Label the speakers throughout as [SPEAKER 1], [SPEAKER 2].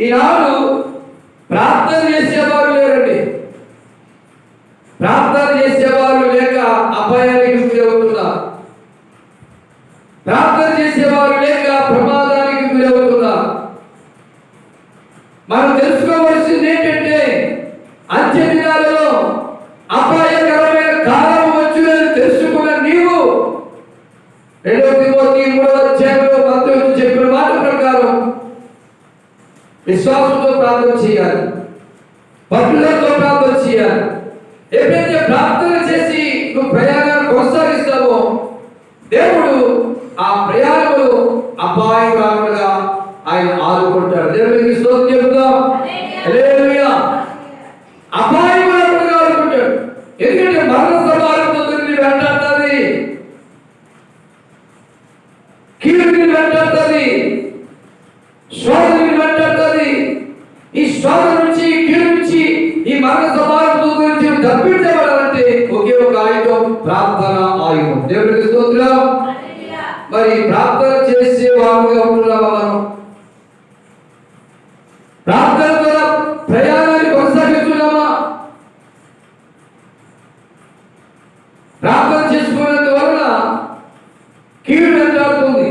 [SPEAKER 1] ఈనాడు ప్రార్థన చేసేవారు లేరండి. ప్రార్థన చేసేవారు లేక అపాయానికి గురవుతున్నారు. ప్రార్థన ప్రార్థన చేయాలి. పట్టుదలతో ప్రార్థన చేయాలి. ఎప్పుడైతే ప్రార్థన చేసి నువ్వు ప్రయాణాన్ని కొనసాగిస్తావో దేవుడు ఆ ప్రయాణంలో అపాయం రాకుండా ఆయన ఆదుకుంటాడు. దేవుడికి స్తోత్రం చెబుతాం అపాయం రాకుండా ఆదుకుంటాడు. ఎందుకంటే మరణ సమారంతో వెంటాడుతుంది. కీర్తిని వెంటాడుతుంది శోధనని వెంటాడుతుంది ఈ నుంచి కీడు నుంచి ఈ మరణ సమాజం నుంచి తప్పించబడాలంటే ఒకే ఒక ఆయుధం ప్రార్థన ఆయుధం. దేవుడికి స్తోత్రం. మరి ప్రార్థన చేసే వారుగా ఉంటున్నామా మనం? ప్రార్థన ద్వారా ప్రయాణాన్ని కొనసాగిస్తున్నామా? ప్రార్థన చేసుకున్నందు వలన కీడు వెంటాడుతుంది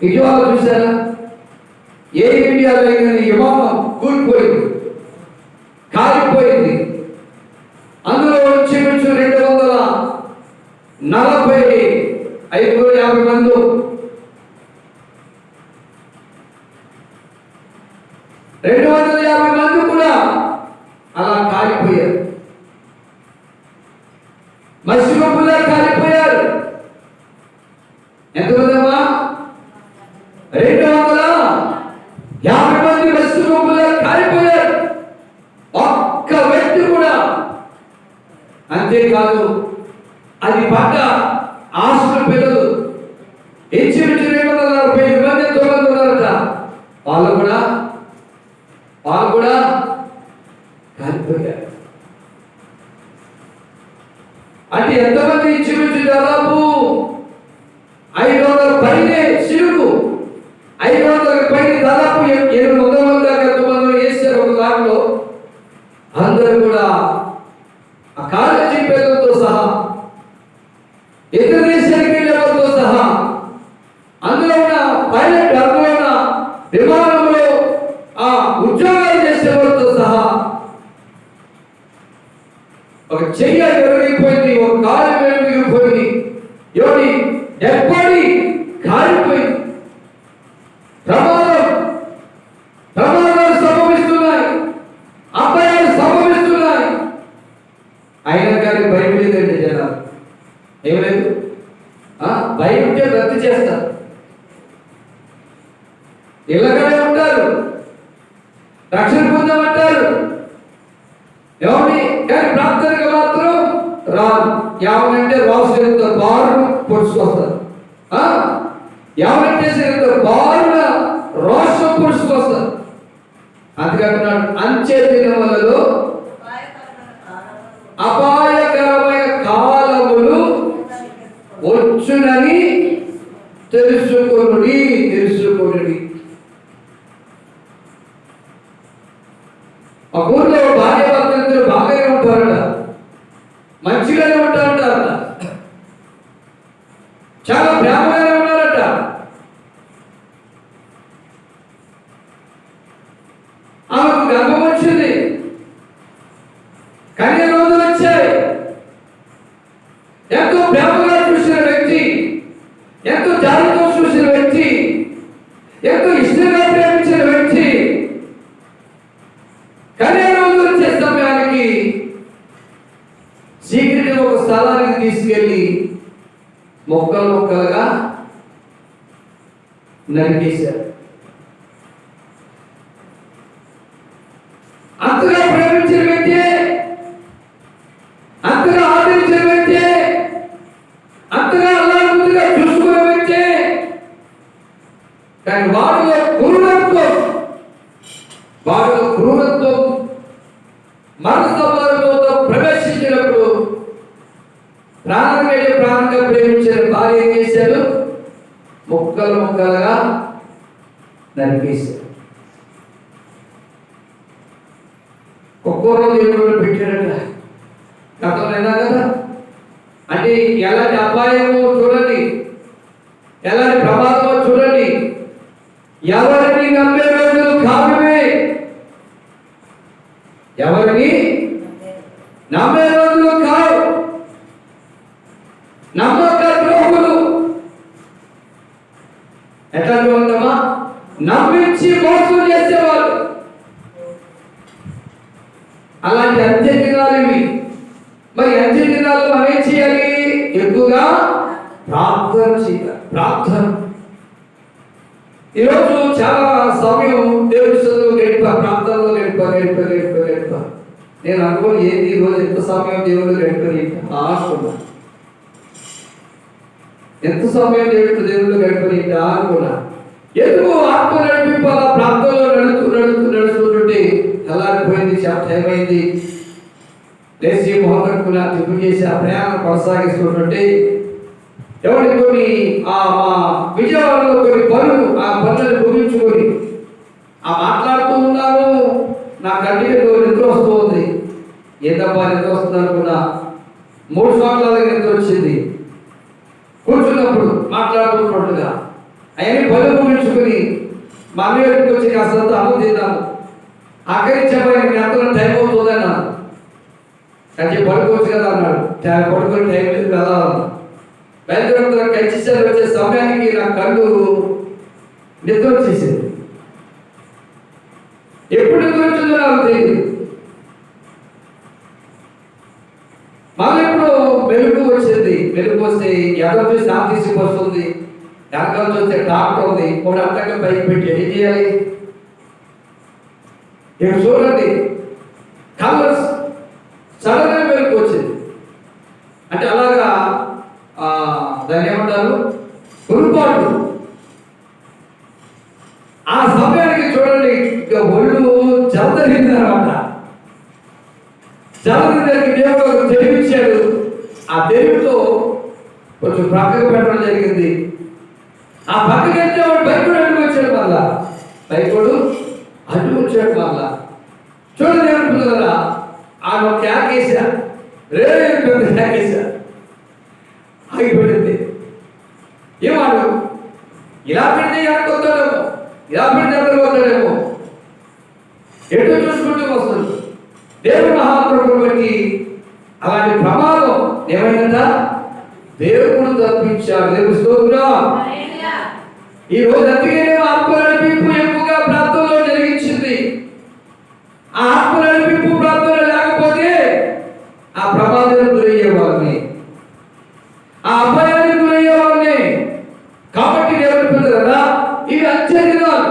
[SPEAKER 1] ఇటీవల చూసారా? ఏ ఇండియాలో అయిన విమానం కూలిపోయింది. కాలిపోయింది. అందులో ఇంచుమించు రెండు వందల నలభై ఐదు యాభై మంది. రెండు వందల యాభై మంది కూడా అలా కాలిపోయారు మత్స్యపంపులా కాలిపోయారు ఎంతమంది అమ్మా రెండు వందల యాభై మంది మత్స్యపంపులా కాలిపోయారు ఒక్క వ్యక్తి కూడా అంతేకాదు అది పడ్డ హాస్టల్ పిల్లలు ఇంచుమించు రెండు వందల నలభై ఐదు మంది వాళ్ళు కూడా వాళ్ళు కూడా కాలిపోయారు. అంటే ఎంతమంది పొందమంటారు ఏమండి? కానీ ప్రార్థనగా మాత్రం రాదు ఏమనంటే రాసు బారును పొడుచుకొస్తారు ఆ? ఏమనంటే సరిగ్గా బారున రోషం పొడుచుకొస్తారు అందుకంటున్నాడు అంచె దినములలో అపాయకరమైన జాలితో చూసిన వ్యక్తి ఎంతో ఇష్టంగా ప్రేమించిన వ్యక్తి. కానీ రోజులు వచ్చే సమయానికి సీక్రెట్ ఒక స్థలానికి తీసుకెళ్ళి మొక్కలు మొక్కలుగా నరికేశారు. క్రూరత్వం మనస ప్రవేశించినప్పుడు ప్రాణం ప్రాణంగా ప్రేమించిన భార్య ఏం చేశాడు? మొక్కలు మొక్కలుగా నరికేశాడు. ఒక్కో రోజు ఏడు పెట్టాడట నమ్మక ద్రోహులు. ఎట్లా ఉందమ్మా నమ్మించి మోసం చేసేవాళ్ళు. అలాంటి అంత్య దినాలు ఇవి. మరి అంత్య దినాలు మనం ఏం చేయాలి? ఎక్కువగా ప్రార్థన చేయాలి. ప్రార్థన. ఈరోజు చాలా సమయం దేవుడి చదువు గడిప ప్రాంతాల్లో గడిప గడిప గడిప గడిప. నేను అనుకోని ఏంది ఈరోజు ఎంత సమయం దేవుడు గడిపని ఆశకున్నా ఎంత సమయం దేవుడు దేవుడు గడిపని అనుకున్నా ఎందుకు ఆత్మ నడిపింపు అలా ప్రాంతంలో నడుస్తూ నడుస్తూ నడుస్తుంటే తెల్లారిపోయింది చాలా టైం అయింది లేచి మొహం కట్టుకుని తిప్పు చేసి ఆ ప్రయాణం కొనసాగిస్తుంటే ఎవరి కొన్ని ఆ మా విజయవాడలో కొన్ని పనులు ఆ పనులను ముగించుకొని ఆ మాట్లాడుతూ ఉన్నాను. నా కంటిలో నిద్ర వస్తుంది ఏందబ్బా నిద్ర వస్తుంది అనుకున్నా మూడు సంవత్సరాల నిద్ర వచ్చింది. కూర్చున్నప్పుడు మాట్లాడుతున్నట్టుగా అవన్నీ పొలం ఉంచుకుని మా అమ్మ దగ్గరికి వచ్చి కాస్తంత అమ్మ తిన్నాము ఆఖరి చెప్పాలి జ్ఞాపకం టైం అవుతుంది అన్నాను అంటే పడుకోవచ్చు కదా అన్నాడు. టైం పడుకొని టైం లేదు కదా అన్నాడు బయలుదేరుతున్న కంచిసారి వచ్చే సమయానికి నా కళ్ళు నిద్ర వచ్చేసింది ఎప్పుడు నిద్ర వచ్చిందో నాకు తెలియదు మళ్ళీ ఎప్పుడు వెలుగు వచ్చింది వెలుగు వస్తే ఎక్కడ చూసి నా తీసుకొస్తుంది వెనకాల చూస్తే డాక్టర్ ఉంది. ఒక అంతగా పైకి పెట్టి ఏం చేయాలి? ఇక్కడ చూడండి. కలర్స్ సడన్గా వెలుగు వచ్చింది. అంటే అలాగా దాన్ని ఏమంటారు? పొరపాటు ఆ సమయానికి చూడండి ఇక ఒళ్ళు చదరిగింది అనమాట చదరికి దేవుడు తెలివిచ్చాడు. ఆ తెలివితో కొంచెం పక్కకు పెట్టడం జరిగింది. ఆ పక్కకి వెళ్తే వాడు బైకుడు అడ్డు వచ్చాడు మళ్ళా. బైకుడు అడ్డు వచ్చాడు మళ్ళా. చూడండి దేవుడు ఆ ఒక క్యాకేసా రే పెద్ద క్యాకేసా ఆగిపోయింది. ఏమాడు ఇలా పెడితే ఎక్కడొస్తాడేమో ఇలా పెడితే ఎక్కడ వస్తాడేమో ఎటు చూసుకుంటూ వస్తుంది దేవుడు మహాప్రభు బట్టి అలాంటి ప్రమాదం ఏమైందంట? దేవుడు తప్పించాడు దేవుడు స్తోత్రం. ఈ రోజు అందుకనే ఆత్మ నడిపింపు ఎక్కువగా ప్రాంతంలో జరిగించింది ఆ ఆత్మ నడిపింపు ప్రాంతంలో లేకపోతే ఆ ప్రమాదం గురయ్యేవారిని ఆ అపాయానికి గురయ్యేవారిని కాబట్టి దేవుడు పిల్లరా ఇవి అంచెదినాలు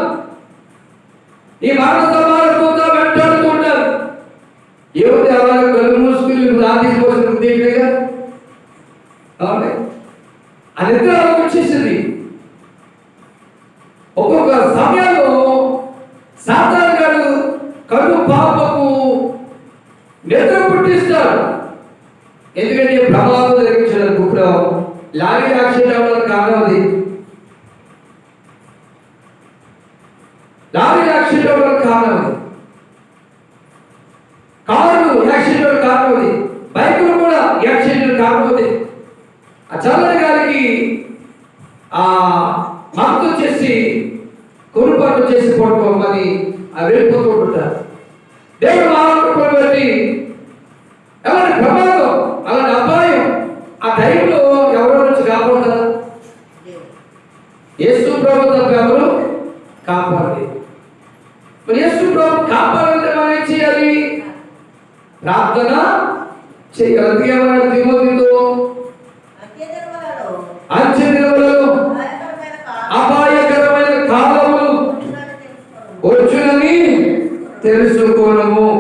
[SPEAKER 1] ఈ మరణ సమారంభంతో వెంటాడుతూ ఉంటారు ఏమిటి అలా కళ్ళు మూసుకుని రాజీపోసిన ఉద్దేశంగా కాబట్టి ఆ నిద్ర వచ్చేసింది. ఒక్కొక్క సమయంలో సాతాన్ గారు కళ్ళు పాపకు నిద్ర పుట్టిస్తారు ఎందుకంటే ప్రభావం జరిగించిన ఇప్పుడు లారీ యాక్సిడెంట్ అవ్వడానికి కారణం అది. లారీ యాక్సిడెంట్ అవ్వడానికి కారణం అది. కారు యాక్సిడెంట్ కారణం అది బైకులు కూడా యాక్సిడెంట్ కారణం అది ఆ చల్లని గారికి ఆ మత్తు వచ్చేసి కొనుపాటు చేసి పడుకోమని ఆ వెళ్ళిపోతూ ఉంటారు. దేవుడు మహాత్ముడు బట్టి ఎవరి ప్రమాదం? అలాంటి అపాయం ఆ టైంలో ఎవరో నుంచి కాపాడతారు? యేసు ప్రభు తప్ప ఎవరు కాపాడలేదు. మరి యేసు ప్రభు కాపాడాలంటే మనం ఏం చేయాలి? ప్రార్థన చేయాలి. అందుకే ఏమన్నాడు తిమోతితో అంచె దినములలో అపాయకరమైన కాలములు వచ్చునని తెలుసుకొనుము